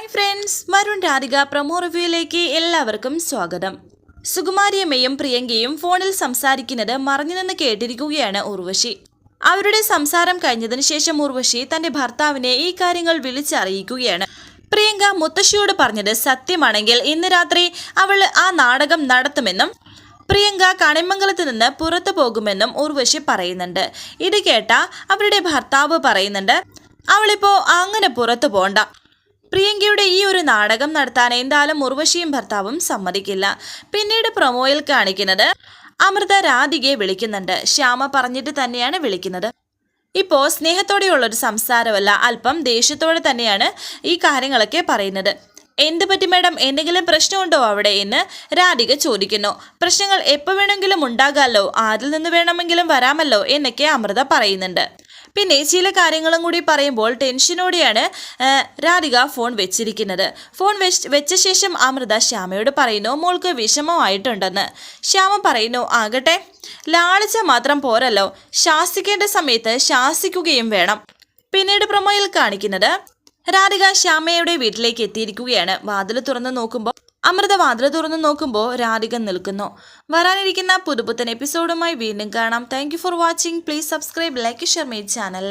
Hi friends മരുൺ Radhika promo റിവ്യൂയിലേക്ക് എല്ലാവർക്കും സ്വാഗതം. സുകുമാരിയമ്മയും പ്രിയങ്കയും ഫോണിൽ സംസാരിക്കുന്നത് മറഞ്ഞു നിന്ന് കേട്ടിരിക്കുകയാണ് ഉർവശി. അവരുടെ സംസാരം കഴിഞ്ഞതിന് ശേഷം ഉർവശി തന്റെ ഭർത്താവിനെ ഈ കാര്യങ്ങൾ വിളിച്ചറിയിക്കുകയാണ്. പ്രിയങ്ക മുത്തശ്ശിയോട് പറഞ്ഞത് സത്യമാണെങ്കിൽ ഇന്ന് രാത്രി അവൾ ആ നാടകം നടത്തുമെന്നും പ്രിയങ്ക കണിമംഗലത്ത് നിന്ന് പുറത്തു പോകുമെന്നും ഉർവശി പറയുന്നുണ്ട്. ഇത് കേട്ട അവരുടെ ഭർത്താവ് പറയുന്നുണ്ട് അവളിപ്പോ അങ്ങനെ പുറത്തു പോണ്ട. പ്രിയങ്കയുടെ ഈ ഒരു നാടകം നടത്താൻ എന്തായാലും ഉർവശിയും ഭർത്താവും സമ്മതിക്കില്ല. പിന്നീട് പ്രൊമോയിൽ കാണിക്കുന്നത് അമൃത രാധികയെ വിളിക്കുന്നുണ്ട്. ശ്യാമ പറഞ്ഞിട്ട് തന്നെയാണ് വിളിക്കുന്നത്. ഇപ്പോൾ സ്നേഹത്തോടെയുള്ളൊരു സംസാരമല്ല അല്പം ദേഷ്യത്തോടെ തന്നെയാണ് ഈ കാര്യങ്ങളൊക്കെ പറയുന്നത്. എന്ത് പറ്റി മാഡം? എന്തെങ്കിലും പ്രശ്നമുണ്ടോ അവിടെ എന്ന് രാധിക ചോദിക്കുന്നു. പ്രശ്നങ്ങൾ എപ്പോൾ വേണമെങ്കിലും ഉണ്ടാകാമല്ലോ ആരിൽ നിന്ന് വേണമെങ്കിലും വരാമല്ലോ എന്നൊക്കെ അമൃത പറയുന്നുണ്ട്. പിന്നെ ചില കാര്യങ്ങളും കൂടി പറയുമ്പോൾ ടെൻഷനോടെയാണ് രാധിക ഫോൺ വെച്ചിരിക്കുന്നത്. ഫോൺ വെച്ച ശേഷം അമൃത ശ്യാമയോട് പറയുന്നു മോൾക്ക് വിഷമമായിട്ടുണ്ടെന്ന്. ശ്യാമ പറയുന്നു ആകട്ടെ ലാളിച്ച മാത്രം പോരല്ലോ. ശാസിക്കേണ്ട സമയത്ത് ശാസിക്കുകയും വേണം. പിന്നീട് പ്രൊമോയിൽ കാണിക്കുന്നത് രാധിക ശ്യാമയുടെ വീട്ടിലേക്ക് എത്തിയിരിക്കുകയാണ്. വാതിൽ തുറന്ന് നോക്കുമ്പോൾ അമൃത വാതിൽ തുറന്ന് നോക്കുമ്പോൾ രാധിക നിൽക്കുന്നു. വരാനിരിക്കുന്ന പുതുപുത്തൻ എപ്പിസോഡുമായി വീണ്ടും കാണാം. Thank for watching please subscribe like share my channel